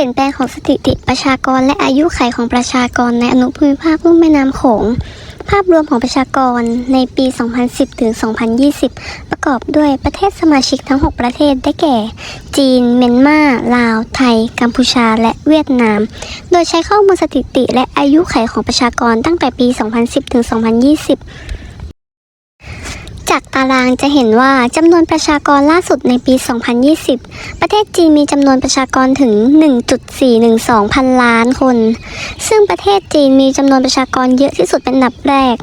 ลี่ยนแปลงของสถิติประชากรและอายุขัยของประชากรในอนุภูมิภาคลุ่มแม่น้ำโขง ภาพรวมของประชากรในปี 2010 ถึง 2020 ประกอบด้วยประเทศสมาชิกทั้ง 6 ประเทศได้แก่ จีน เมียนมา ลาว ไทย กัมพูชา และเวียดนาม โดยใช้ข้อมูลสถิติและอายุขัยของประชากรตั้งแต่ปี 2010 ถึง 2020 จากตารางจะเห็นว่าจำนวนประชากรล่าสุดในปี 2020 ประเทศจีนมีจำนวนประชากรถึง 1.412 พันล้านคน ซึ่งประเทศจีนมีจำนวนประชากรเยอะที่สุดเป็นอันดับแรก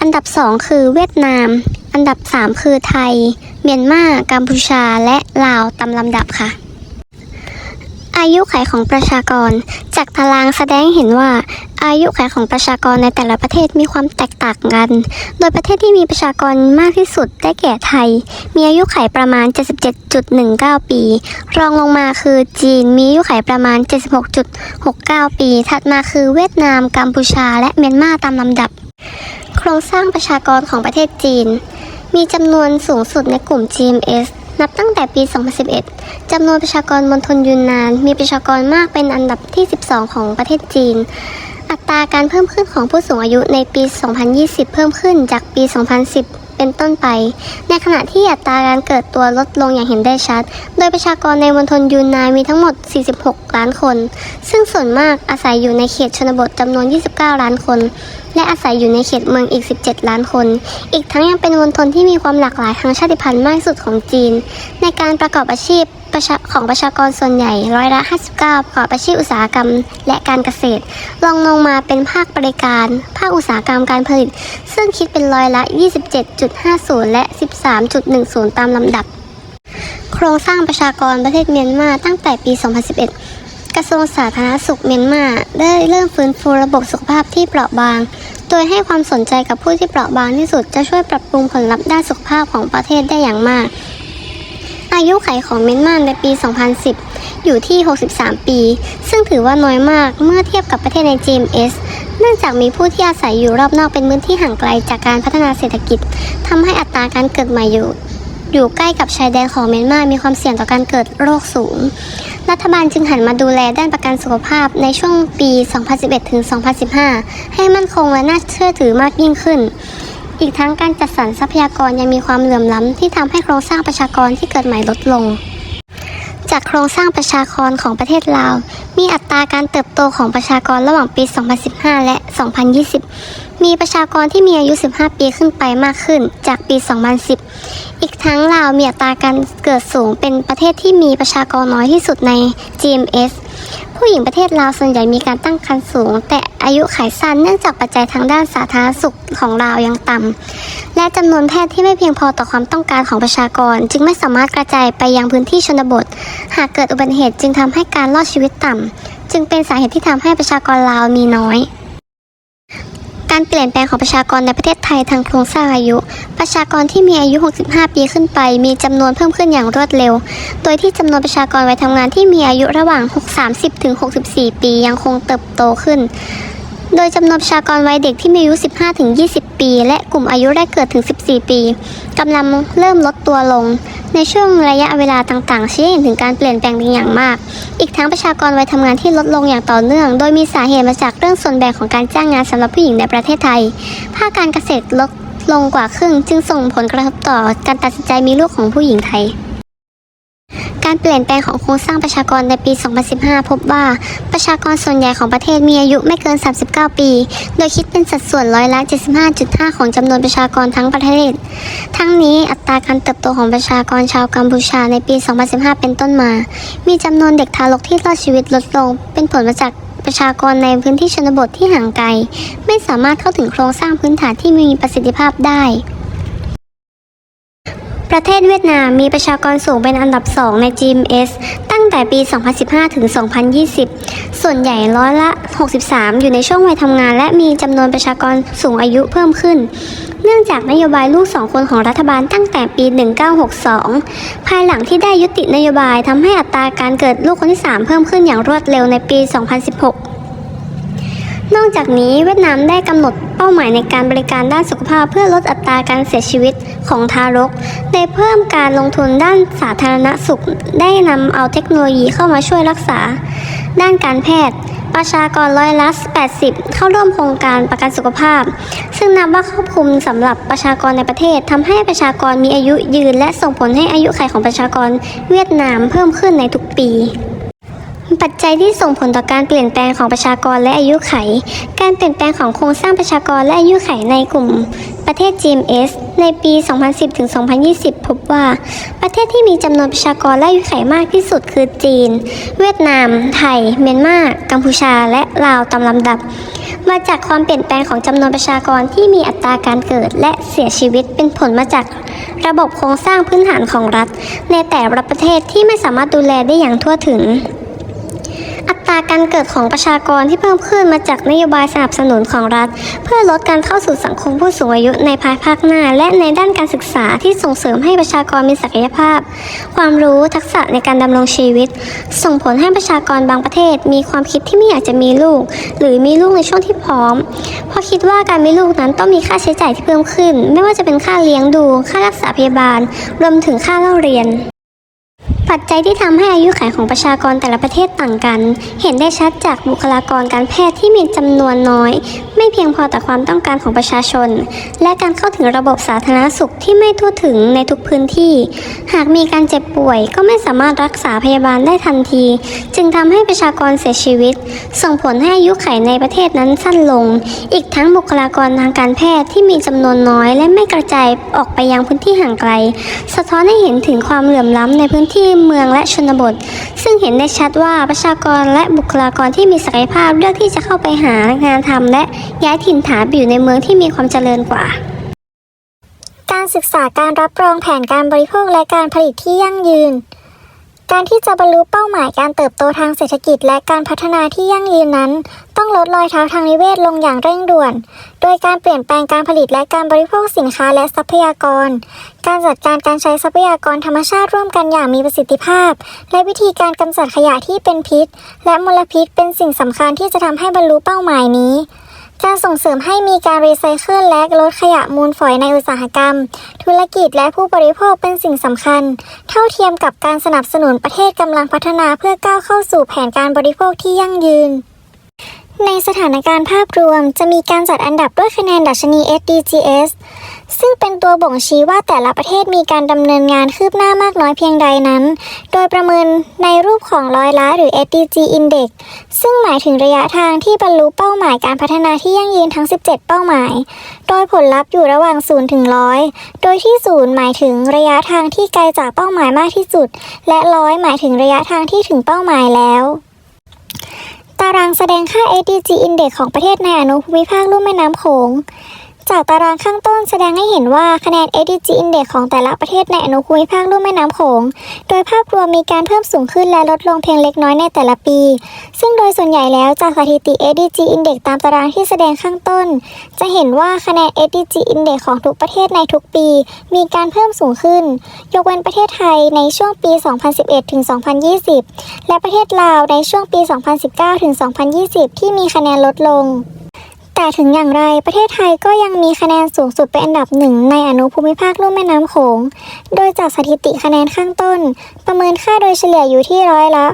อันดับ 2 คือเวียดนาม อันดับ 3 คือไทย เมียนมา กัมพูชา และลาวตามลำดับค่ะ อายุขัยของประชากร จากตารางแสดงเห็นว่า อายุขัยของประชากรในแต่ละประเทศมีความแตกต่างกัน โดยประเทศที่มีประชากรมากที่สุดได้แก่ไทย มีอายุขัยประมาณ 77.19 ปี รองลงมาคือจีนมีอายุขัยประมาณ 76.69 ปี ถัดมาคือเวียดนาม กัมพูชา และเมียนมาตามลำดับ โครงสร้างประชากรของประเทศจีน มีจำนวนสูงสุดในกลุ่ม GMS นับตั้งแต่ปี 2011 จำนวนประชากรมณฑลยูนนาน มีประชากรมากเป็นอันดับที่ 12 ของประเทศจีน อัตราการเพิ่มขึ้นของผู้สูงอายุในปี 2020 เพิ่มขึ้นจากปี 2010 เป็นต้นไป ในขณะที่อัตราการเกิดตัวลดลงอย่างเห็นได้ชัด โดยประชากรในมณฑลยูนนานมีทั้งหมด 46 ล้านคน ซึ่งส่วนมากอาศัยอยู่ในเขตชนบทจำนวน 29 ล้านคน และอาศัยอยู่ในเขตเมืองอีก 17 ล้านคน อีกทั้งยังเป็นมณฑลที่มีความหลากหลายทางชาติพันธุ์มากสุดของจีน ในการประกอบอาชีพ ประชาของประชากรส่วนใหญ่ร้อยละ 59ประกอบอาชีพอุตสาหกรรม และการเกษตรรองลงมาเป็นภาคบริการ ภาคอุตสาหกรรมการผลิต ซึ่งคิดเป็นร้อยละ 27.50 และ 13.10 ตามลำดับ โครงสร้างประชากรประเทศเมียนมาตั้งแต่ปี 2011 กระทรวงสาธารณสุขเมียนมาได้เริ่มฟื้นฟูระบบสุขภาพที่เปราะบาง โดยให้ความสนใจกับผู้ที่เปราะบางที่สุดจะช่วยปรับปรุงผลลัพธ์ด้านสุขภาพของประเทศได้อย่างมาก อายุขัยของเมียนมาในปี 2010 อยู่ที่ 63 ปี ซึ่งถือว่าน้อยมากเมื่อเทียบกับประเทศใน GMS เนื่องจากมีผู้ที่อาศัยอยู่รอบนอกเป็นพื้นที่ห่างไกลจากการพัฒนาเศรษฐกิจทำให้อัตราการเกิดใหม่อยู่ อยู่ใกล้กับชายแดนของเมียนมา มีความเสี่ยงต่อการเกิดโรคสูง รัฐบาลจึงหันมาดูแลด้านประกันสุขภาพในช่วงปี 2011 ถึง 2015 ให้มั่นคงและน่าเชื่อถือมากยิ่งขึ้น อีกทั้งการจัดสรรทรัพยากรยังมีความเหลื่อมล้ำที่ทำให้โครงสร้างประชากรที่เกิดใหม่ลดลง จากโครงสร้างประชากรของประเทศลาว มีอัตราการเติบโตของประชากรระหว่างปี 2015 และ 2020 มีประชากรที่มีอายุ 15 ปีขึ้นไปมากขึ้น จากปี 2010 อีกทั้งลาวมีอัตราการเกิดสูงเป็นประเทศที่มีประชากรน้อยที่สุดใน GMS ผู้หญิงประเทศลาวส่วนใหญ่มีการตั้งครรภ์สูง แต่อายุขัยสั้นเนื่องจากปัจจัยทางด้านสาธารณสุขของลาวยังต่ำและจำนวนแพทย์ที่ไม่เพียงพอต่อความต้องการของประชากร จึงไม่สามารถกระจายไปยังพื้นที่ชนบท หากเกิดอุบัติเหตุจึงทำให้การรอดชีวิตต่ำจึงเป็นสาเหตุที่ทำให้ประชากรลาวมีน้อย การเปลี่ยนแปลงของประชากรในประเทศไทยทางโครงสร้างอายุ ประชากรที่มีอายุ 65 ปีขึ้นไป มีจำนวนเพิ่มขึ้นอย่างรวดเร็ว โดยที่จำนวนประชากรวัยทำงานที่มีอายุระหว่าง 30 ถึง 64 ปียังคงเติบโตขึ้น โดยจำนวนประชากรวัยเด็กที่มีอายุ 15ถึง20 ปี และกลุ่มอายุแรกเกิดถึง 14 ปีกำลังเริ่มลดตัวลง ในช่วงระยะเวลาต่างๆชี้เห็นถึงการเปลี่ยนแปลงเป็นอย่างมาก อีกทั้งประชากรวัยทำงานที่ลดลงอย่างต่อเนื่อง โดยมีสาเหตุมาจากเรื่องส่วนแบ่งของการจ้างงานสำหรับผู้หญิงในประเทศไทย ภาคการเกษตรลดลงกว่าครึ่ง จึงส่งผลกระทบต่อการตัดสินใจมีลูกของผู้หญิงไทย การเปลี่ยนแปลงของโครงสร้างประชากรในปี 2015 พบว่าประชากรส่วนใหญ่ของประเทศมีอายุไม่เกิน 39 ปี โดยคิดเป็นสัดส่วนร้อยละ 75.5 ของจำนวนประชากรทั้งประเทศ ทั้งนี้อัตราการเติบโตของประชากรชาวกัมพูชาในปี 2015 เป็นต้นมา มีจำนวนเด็กทารกที่รอดชีวิตลดลง เป็นผลมาจากประชากรในพื้นที่ชนบทที่ห่างไกล ไม่สามารถเข้าถึงโครงสร้างพื้นฐานที่มีประสิทธิภาพได้ ประเทศเวียดนามมีประชากรสูงเป็นอันดับ 2 ใน GMS ตั้งแต่ปี 2015 ถึง 2020 ส่วนใหญ่ร้อยละ 63 อยู่ในช่วงวัยทำงาน และมีจำนวนประชากรสูงอายุเพิ่มขึ้น เนื่องจากนโยบายลูกสองคนของรัฐบาลตั้งแต่ปี 1962 ภายหลังที่ได้ยุตินโยบายทำให้อัตราการเกิดลูกคนที่ 3 เพิ่มขึ้นอย่างรวดเร็วในปี 2016 นอกจากนี้เวียดนามได้กำหนดเป้าหมายในการบริการด้านสุขภาพ เพื่อลดอัตราการเสียชีวิตของทารก ได้เพิ่มการลงทุนด้านสาธารณสุข ได้นำเอาเทคโนโลยีเข้ามาช่วยรักษา ด้านการแพทย์ ประชากรร้อยละ 80 เข้าร่วมโครงการประกันสุขภาพ ซึ่งนับว่าครอบคลุมสำหรับประชากรในประเทศทำให้ประชากรมีอายุยืน และส่งผลให้อายุขัยของประชากรเวียดนามเพิ่มขึ้นในทุกปี ปัจจัยที่ส่งผลต่อการเปลี่ยนแปลงของประชากรและอายุไข การเปลี่ยนแปลงของโครงสร้างประชากรและอายุไขในกลุ่ม ประเทศ GMS ในปี 2010-2020 พบว่า ประเทศที่มีจำนวนประชากรและอายุไขมากที่สุดคือจีน เวียดนาม ไทย เมียนมา กัมพูชา และลาวตามลำดับ มาจากความเปลี่ยนแปลงของจำนวนประชากรที่มีอัตราการเกิดและเสียชีวิตเป็นผลมาจากระบบโครงสร้างพื้นฐานของรัฐ ในแต่ละประเทศที่ไม่สามารถดูแลได้อย่างทั่วถึง ราการเกิดของประชากรที่เพิ่มขึ้นมาจากนโยบายสนับสนุนของรัฐ เพื่อลดการเข้าสู่สังคมผู้สูงอายุในภายภาคหน้า และในด้านการศึกษาที่ส่งเสริมให้ประชากรมีศักยภาพ ความรู้ทักษะในการดำรงชีวิต ส่งผลให้ประชากรบางประเทศ มีความคิดที่ไม่อยากจะมีลูก หรือมีลูกในช่วงที่พร้อม เพราะคิดว่าการมีลูกนั้นต้องมีค่าใช้จ่ายที่เพิ่มขึ้น ไม่ว่าจะเป็นค่าเลี้ยงดู ค่ารักษาพยาบาล รวมถึงค่าเล่าเรียน ปัจจัยที่ทำให้อายุขัยของประชากรแต่ละประเทศต่างกัน เห็นได้ชัดจากบุคลากรการแพทย์ที่มีจำนวนน้อย ไม่เพียงพอต่อความต้องการของประชาชน และการเข้าถึงระบบสาธารณสุขที่ไม่ทั่วถึงในทุกพื้นที่ หากมีการเจ็บป่วยก็ไม่สามารถรักษาพยาบาลได้ทันที จึงทำให้ประชากรเสียชีวิต ส่งผลให้อายุขัยในประเทศนั้นสั้นลง อีกทั้งบุคลากรทางการแพทย์ที่มีจำนวนน้อย และไม่กระจายออกไปยังพื้นที่ห่างไกล สะท้อนให้เห็นถึงความเหลื่อมล้ำในพื้นที่เมืองและชนบท ซึ่งเห็นได้ชัดว่าประชากรและบุคลากรที่มีศักยภาพเลือกที่จะเข้าไปหางานทำและย้ายถิ่นฐานไปอยู่ในเมืองที่มีความเจริญกว่าการศึกษาการรับรองแผนการบริโภคและการผลิตที่ยั่งยืน การที่จะบรรลุเป้าหมายการเติบโตทางเศรษฐกิจและการพัฒนาที่ยั่งยืนนั้น ต้องลดรอยเท้าทางนิเวศลงอย่างเร่งด่วน โดยการเปลี่ยนแปลงการผลิตและการบริโภคสินค้าและทรัพยากร การจัดการการใช้ทรัพยากรธรรมชาติร่วมกันอย่างมีประสิทธิภาพ และวิธีการกำจัดขยะที่เป็นพิษ และมลพิษเป็นสิ่งสำคัญที่จะทำให้บรรลุเป้าหมายนี้ การส่งเสริมให้มีการรีไซเคิลและลดขยะมูลฝอยในอุตสาหกรรม ธุรกิจและผู้บริโภคเป็นสิ่งสำคัญ เท่าเทียมกับการสนับสนุนประเทศกำลังพัฒนาเพื่อก้าวเข้าสู่แผนการบริโภคที่ยั่งยืนในสถานการณ์ภาพรวมจะมีการจัดอันดับด้วยคะแนนดัชนี SDGs ซึ่งเป็นตัวบ่งชี้ว่าแต่ละประเทศมีการดำเนินงานคืบหน้ามากน้อยเพียงใดนั้น โดยประเมินในรูปของร้อยละหรือ SDG Index ซึ่งหมายถึงระยะทางที่บรรลุเป้าหมายการพัฒนาที่ยั่งยืนทั้ง 17 เป้าหมาย โดยผลลัพธ์อยู่ระหว่าง0ถึง100 โดยที่ 0 หมายถึงระยะทางที่ไกลจากเป้าหมายมากที่สุด และ100หมายถึงระยะทางที่ถึงเป้าหมายแล้วตารางแสดงค่า SDG Index ของประเทศในอนุภูมิภาคลุ่มแม่น้ำโขง จากตารางข้างต้นแสดงให้เห็นว่าคะแนน SDG Index ของแต่ละประเทศในอนุภูมิภาคลุ่มแม่น้ำโขง โดยภาพรวมมีการเพิ่มสูงขึ้นและลดลงเพียงเล็กน้อยในแต่ละปี ซึ่งโดยส่วนใหญ่แล้วจากสถิติ SDG Index ตามตารางที่แสดงข้างต้น จะเห็นว่าคะแนน SDG Index ของทุกประเทศในทุกปี มีการเพิ่มสูงขึ้น ยกเว้นประเทศไทยในช่วงปี 2011ถึง2020 และประเทศลาวในช่วงปี 2019ถึง2020 ที่มีคะแนนลดลง แต่ถึงอย่างไรประเทศไทยก็ยังมีคะแนนสูงสุดเป็นอันดับหนึ่งในอนุภูมิภาคลุ่มแม่น้ำโขง โดยจากสถิติคะแนนข้างต้น ประเมินค่าโดยเฉลี่ยอยู่ที่ร้อยละ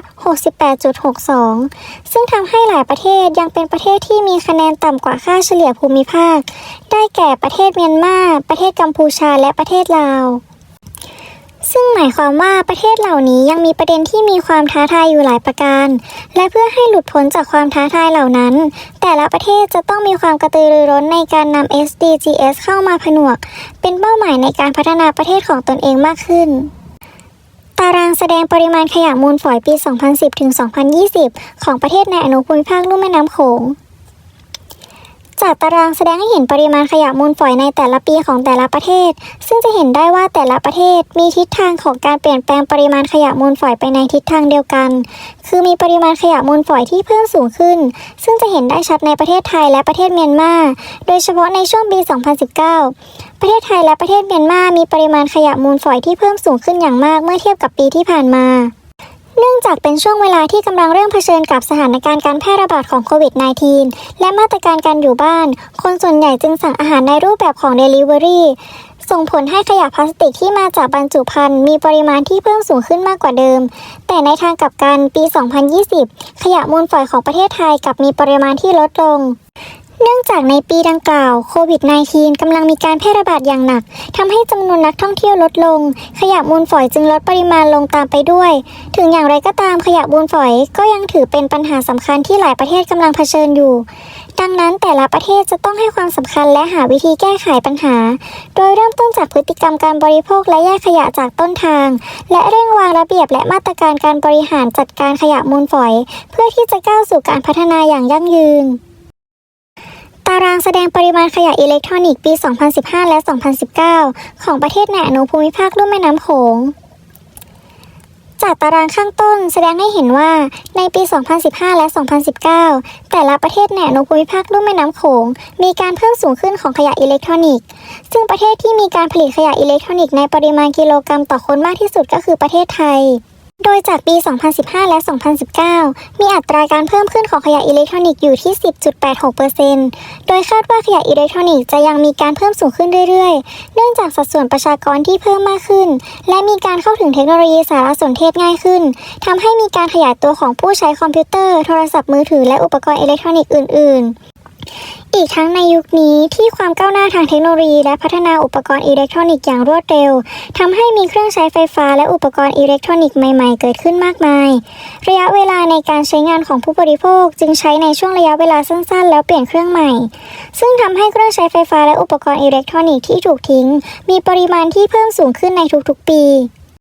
68.62 ซึ่งทำให้หลายประเทศยังเป็นประเทศที่มีคะแนนต่ำกว่าค่าเฉลี่ยภูมิภาค ได้แก่ประเทศเมียนมา ประเทศกัมพูชาและประเทศลาว ซึ่งหมายความว่าประเทศเหล่านี้ยังมีประเด็นที่มีความท้าทายอยู่หลายประการ และเพื่อให้หลุดพ้นจากความท้าทายเหล่านั้น แต่ละประเทศจะต้องมีความกระตือรือร้นในการนำ SDGs เข้ามาผนวก เป็นเป้าหมายในการพัฒนาประเทศของตนเองมากขึ้นตารางแสดงปริมาณขยะมูลฝอยปี 2010 ถึง 2020 ของประเทศในอนุภูมิภาคลุ่มแม่น้ำโขง จากตารางแสดงให้เห็นปริมาณขยะมูลฝอยในแต่ละปีของแต่ละประเทศ ซึ่งจะเห็นได้ว่าแต่ละประเทศมีทิศทางของการเปลี่ยนแปลงปริมาณขยะมูลฝอยไปในทิศทางเดียวกัน คือมีปริมาณขยะมูลฝอยที่เพิ่มสูงขึ้น ซึ่งจะเห็นได้ชัดในประเทศไทยและประเทศเมียนมา โดยเฉพาะในช่วงปี 2019 ประเทศไทยและประเทศเมียนมา มีปริมาณขยะมูลฝอยที่เพิ่มสูงขึ้นอย่างมากเมื่อเทียบกับปีที่ผ่านมา เนื่องจากเป็นช่วงเวลาที่กำลังเริ่มเผชิญกับสถานการณ์การแพร่ระบาดของโควิด -19 และมาตรการการอยู่บ้าน คนส่วนใหญ่จึงสั่งอาหารในรูปแบบของ Delivery ส่งผลให้ขยะพลาสติกที่มาจากบรรจุภัณฑ์มีปริมาณที่เพิ่มสูงขึ้นมากกว่าเดิม แต่ในทางกลับกันปี 2020 ขยะมูลฝอยของประเทศไทยกลับมีปริมาณที่ลดลง เนื่องจากในปีดังกล่าวโควิด -19 กำลังมีการแพร่ระบาดอย่างหนักทำให้จำนวนนักท่องเที่ยวลดลง ขยะมูลฝอยจึงลดปริมาณลงตามไปด้วย ถึงอย่างไรก็ตามขยะมูลฝอยก็ยังถือเป็นปัญหาสำคัญที่หลายประเทศกำลังเผชิญอยู่ ดังนั้นแต่ละประเทศจะต้องให้ความสำคัญและหาวิธีแก้ไขปัญหา โดยเริ่มต้นจากพฤติกรรมการบริโภคและแยกขยะจากต้นทาง และเร่งวางระเบียบและมาตรการการบริหารจัดการขยะมูลฝอย เพื่อที่จะก้าวสู่การพัฒนาอย่างยั่งยืน ตารางแสดงปริมาณขยะอิเล็กทรอนิกส์ปี 2015 และ 2019 ของประเทศในอนุภูมิภาคลุ่มแม่น้ำโขง จากตารางข้างต้นแสดงให้เห็นว่าในปี 2015 และ 2019 แต่ละประเทศในอนุภูมิภาคลุ่มแม่น้ำโขง มีการเพิ่มสูงขึ้นของขยะอิเล็กทรอนิกส์ ซึ่งประเทศที่มีการผลิตขยะอิเล็กทรอนิกส์ในปริมาณกิโลกรัมต่อคนมากที่สุดก็คือประเทศไทย โดยจากปี 2015 และ 2019 มีอัตราการเพิ่มขึ้นของขยะอิเล็กทรอนิกส์อยู่ที่ 10.86%โดยคาดว่าขยะอิเล็กทรอนิกส์จะยังมีการเพิ่มสูงขึ้นเรื่อยๆ เนื่องจากสัดส่วนประชากรที่เพิ่มมากขึ้น และมีการเข้าถึงเทคโนโลยีสารสนเทศง่ายขึ้นทำให้มีการขยายตัวของผู้ใช้คอมพิวเตอร์ โทรศัพท์มือถือและอุปกรณ์อิเล็กทรอนิกส์อื่น ๆ อีกทั้งในยุคนี้ที่ความก้าวหน้าทางเทคโนโลยีและพัฒนาอุปกรณ์อิเล็กทรอนิกส์อย่างรวดเร็วทำให้มีเครื่องใช้ไฟฟ้าและอุปกรณ์อิเล็กทรอนิกส์ใหม่ๆ เกิดขึ้นมากมาย ระยะเวลาในการใช้งานของผู้บริโภคจึงใช้ในช่วงระยะเวลาสั้นๆ แล้วเปลี่ยนเครื่องใหม่ ซึ่งทำให้เครื่องใช้ไฟฟ้าและอุปกรณ์อิเล็กทรอนิกส์ที่ถูกทิ้ง มีปริมาณที่เพิ่มสูงขึ้นในทุกๆปี